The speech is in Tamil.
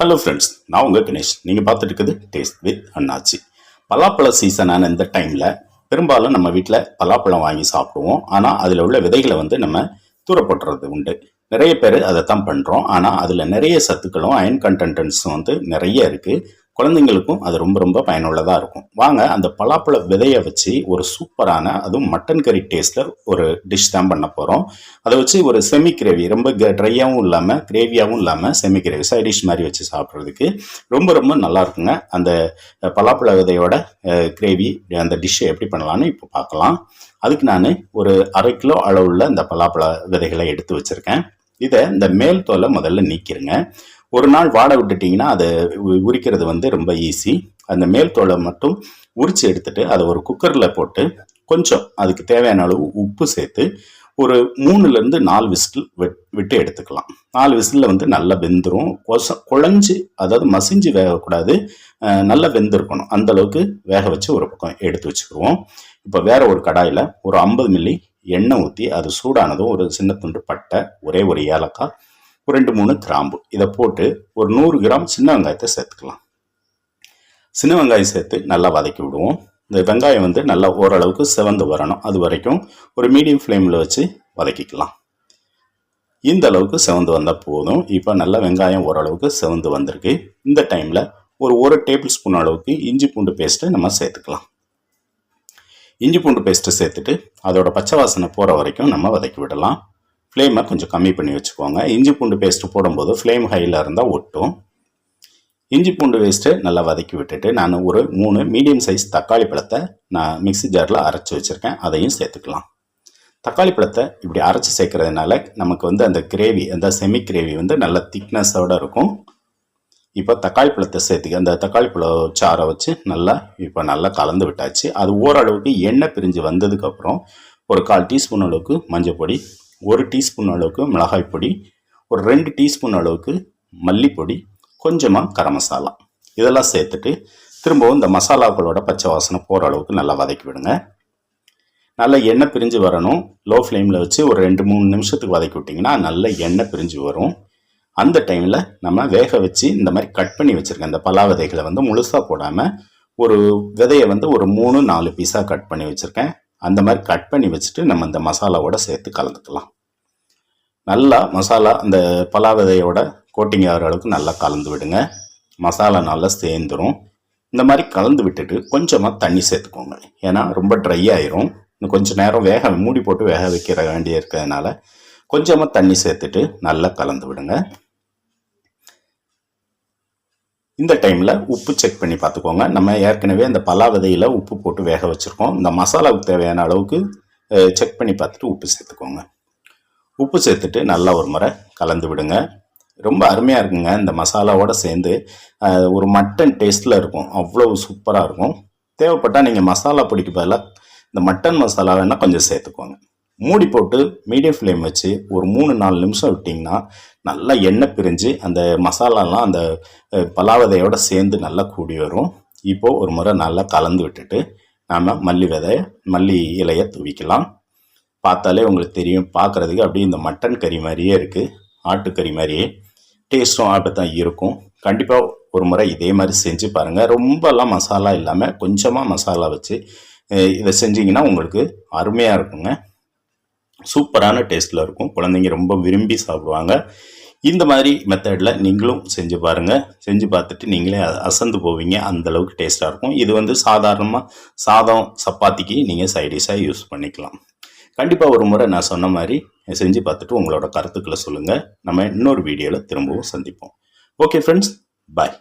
ஹலோ ஃப்ரெண்ட்ஸ் நான் உங்கள் கணேஷ் நீங்கள் பார்த்துட்டு இருக்குது டேஸ்ட் வித் அண்ணாச்சி பலாப்பழ சீசனான இந்த டைமில் பெரும்பாலும் நம்ம வீட்டில் பலாப்பழம் வாங்கி சாப்பிடுவோம். ஆனால் அதில் உள்ள விதைகளை வந்து நம்ம தூரப்படுறது உண்டு. நிறைய பேர் அதை தான் பண்ணுறோம் ஆனால் அதில் நிறைய சத்துக்களும் அயன் கண்டென்ட்ஸும் வந்து நிறைய இருக்குது குழந்தைங்களுக்கும் அது ரொம்ப ரொம்ப பயனுள்ளதாக இருக்கும். வாங்க அந்த பலாப்பழ விதையை வச்சு ஒரு சூப்பரான அதுவும் மட்டன் கறி டேஸ்ட்டில் ஒரு டிஷ் தான் பண்ண போகிறோம் அதை வச்சு ஒரு செமி கிரேவி ரொம்ப ட்ரையாகவும் இல்லாமல் கிரேவியாகவும் இல்லாமல் செமி கிரேவி சைட் டிஷ் மாதிரி வச்சு சாப்பிட்றதுக்கு ரொம்ப ரொம்ப நல்லா இருக்குங்க. அந்த பலாப்பழ விதையோட கிரேவி அந்த டிஷ்ஷை எப்படி பண்ணலான்னு இப்போ பார்க்கலாம். அதுக்கு நான் ஒரு அரை கிலோ அளவுள்ள இந்த பலாப்பழ விதைகளை எடுத்து வச்சுருக்கேன். இதை இந்த மேல் தோலை முதல்ல நீக்கிருங்க. ஒரு நாள் வாட விட்டுட்டிங்கன்னா அதை உரிக்கிறது வந்து ரொம்ப ஈஸி அந்த மேல் தோலை மட்டும் உரிச்சு எடுத்துட்டு அதை ஒரு குக்கரில் போட்டு கொஞ்சம் அதுக்கு தேவையான அளவு உப்பு சேர்த்து ஒரு மூணுலேருந்து நாலு விசில் விட்டு எடுத்துக்கலாம். நாலு விசிலில் வந்து நல்லா வெந்துடும் கொச குழஞ்சி அதாவது மசிஞ்சு வேகக்கூடாது. நல்லா வெந்திருக்கணும். அந்த அளவுக்கு வேக வச்சு ஒரு பக்கம் எடுத்து வச்சுக்கிடுவோம் இப்போ வேற ஒரு கடாயில் ஒரு ஐம்பது மில்லி எண்ணெய் ஊற்றி அது சூடானதும் ஒரு சின்ன துண்டு பட்டை ஒரே ஒரு ஏலக்காய் ஒரு ரெண்டு மூணு கிராம்பு. இதை போட்டு ஒரு நூறு கிராம் சின்ன வெங்காயத்தை சேர்த்துக்கலாம். சின்ன வெங்காயம் சேர்த்து நல்லா வதக்கி விடுவோம். இந்த வெங்காயம் வந்து நல்லா ஓரளவுக்கு சிவந்து வரணும். அது வரைக்கும் ஒரு மீடியம் ஃப்ளேமில் வச்சு வதக்கிக்கலாம். இந்த அளவுக்கு சிவந்து வந்தால் போதும். இப்போ நல்லா வெங்காயம் ஓரளவுக்கு சிவந்து வந்திருக்கு. இந்த டைமில் ஒரு ஒரு டேபிள் ஸ்பூன் அளவுக்கு இஞ்சி பூண்டு பேஸ்ட்டு நம்ம சேர்த்துக்கலாம். இஞ்சி பூண்டு பேஸ்ட்டு சேர்த்துட்டு அதோட பச்சை வாசனை போகிற வரைக்கும் நம்ம வதக்கி விடலாம். ஃப்ளேமை கொஞ்சம் கம்மி பண்ணி வச்சுக்கோங்க. இஞ்சி பூண்டு பேஸ்ட்டு போடும்போது ஃப்ளேம் ஹையில் இருந்தால் ஒட்டும். இஞ்சி பூண்டு பேஸ்ட்டு நல்லா வதக்கி விட்டுட்டு நான் ஒரு மூணு மீடியம் சைஸ் தக்காளி பழத்தை நான் மிக்ஸி ஜாரில் அரைச்சி வச்சுருக்கேன். அதையும் சேர்த்துக்கலாம். தக்காளி பழத்தை இப்படி அரைச்சி சேர்க்கறதுனால நமக்கு வந்து அந்த கிரேவி அந்த செமி கிரேவி வந்து நல்ல திக்னஸோடு இருக்கும். இப்போ தக்காளி பழத்தை சேர்த்துக்க அந்த தக்காளி பழ சாறை வச்சு நல்லா இப்போ நல்லா கலந்து விட்டாச்சு. அது ஓரளவுக்கு எண்ணெய் பிரிஞ்சு வந்ததுக்கப்புறம் ஒரு கால் டீஸ்பூன் அளவுக்கு மஞ்சள் பொடி ஒரு டீஸ்பூன் அளவுக்கு மிளகாய் பொடி ஒரு ரெண்டு டீஸ்பூன் அளவுக்கு மல்லிப்பொடி கொஞ்சமாக கரம் மசாலா. இதெல்லாம் சேர்த்துட்டு திரும்பவும் இந்த மசாலாக்களோட பச்சை வாசனை போகிற அளவுக்கு நல்லா வதக்கி விடுங்க. நல்லா எண்ணெய் பிரிஞ்சு வரணும். லோ ஃப்ளேமில் வச்சு ஒரு ரெண்டு மூணு நிமிஷத்துக்கு வதக்கி விட்டிங்கன்னா நல்ல எண்ணெய் பிரிஞ்சு வரும். அந்த டைமில் நம்ம வேக வச்சு இந்த மாதிரி கட் பண்ணி வச்சுருக்கேன் இந்த பலா விதைகளை வந்து முழுசாக போடாமல் ஒரு விதையை வந்து ஒரு மூணு நாலு பீஸாக கட் பண்ணி வச்சுருக்கேன். அந்த மாதிரி கட் பண்ணி வச்சுட்டு நம்ம இந்த மசாலாவோட சேர்த்து கலந்துக்கலாம். நல்லா மசாலா அந்த பலா விதையோட கோட்டிங் ஆகிற அளவுக்கு நல்லா கலந்து விடுங்க. மசாலா நல்லா சேர்ந்துடும் இந்த மாதிரி கலந்து விட்டுட்டு கொஞ்சமாக தண்ணி சேர்த்துக்கோங்க. ஏன்னா ரொம்ப ட்ரை ஆயிரும். இன்னும் கொஞ்சம் நேரம் வேக மூடி போட்டு வேக வைக்கிற வேண்டிய இருக்கிறதுனால கொஞ்சமாக தண்ணி சேர்த்துட்டு நல்லா கலந்து விடுங்க. இந்த டைமில் உப்பு செக் பண்ணி பார்த்துக்கோங்க. நம்ம ஏற்கனவே அந்த பலா விதையில் உப்பு போட்டு வேக வச்சுருக்கோம். இந்த மசாலாவுக்கு தேவையான அளவுக்கு செக் பண்ணி பார்த்துட்டு உப்பு சேர்த்துக்கோங்க. உப்பு சேர்த்துட்டு நல்லா ஒரு முறை கலந்து விடுங்க. ரொம்ப அருமையாக இருக்குங்க இந்த மசாலாவோட சேர்ந்து. ஒரு மட்டன் டேஸ்ட்டில் இருக்கும். அவ்வளோ சூப்பராக இருக்கும். தேவைப்பட்டால் நீங்கள் மசாலா பிடிக்க பதிலாக இந்த மட்டன் மசாலா வேணால் கொஞ்சம் சேர்த்துக்கோங்க. மூடி போட்டு மீடியம் ஃப்ளேம் வச்சு ஒரு மூணு நாலு நிமிஷம் விட்டிங்கன்னா நல்லா எண்ணெய் பிரிஞ்சு அந்த மசாலாலாம் அந்த பலாவதையோட சேர்ந்து நல்லா கூடி வரும். இப்போது ஒரு முறை நல்லா கலந்து விட்டுட்டு நாம் மல்லி விதை மல்லி இலையை தூவிக்கலாம். பார்த்தாலே உங்களுக்கு தெரியும் பார்க்குறதுக்கு அப்படியே இந்த மட்டன் கறி மாதிரியே இருக்குது ஆட்டுக்கறி மாதிரியே. டேஸ்ட்டும் அப்படி தான் இருக்கும். கண்டிப்பாக ஒரு முறை இதே மாதிரி செஞ்சு பாருங்கள் ரொம்பலாம் மசாலா இல்லாமல் கொஞ்சமாக மசாலா வச்சு இதை செஞ்சீங்கன்னா உங்களுக்கு அருமையாக இருக்குங்க. சூப்பரான டேஸ்ட்டில் இருக்கும். குழந்தைங்க ரொம்ப விரும்பி சாப்பிடுவாங்க. இந்த மாதிரி மெத்தடில் நீங்களும் செஞ்சு பாருங்கள் செஞ்சு பார்த்துட்டு நீங்களே அசந்து போவீங்க. அந்த அளவுக்கு டேஸ்ட்டாக இருக்கும். இது வந்து சாதாரணமாக சாதம் சப்பாத்திக்கு நீங்கள் சைடிஷாக யூஸ் பண்ணிக்கலாம். கண்டிப்பாக ஒரு முறை நான் சொன்ன மாதிரி செஞ்சு பார்த்துட்டு உங்களோட கருத்துக்களை சொல்லுங்கள் நம்ம இன்னொரு வீடியோவில் திரும்பவும் சந்திப்போம். Okay friends bye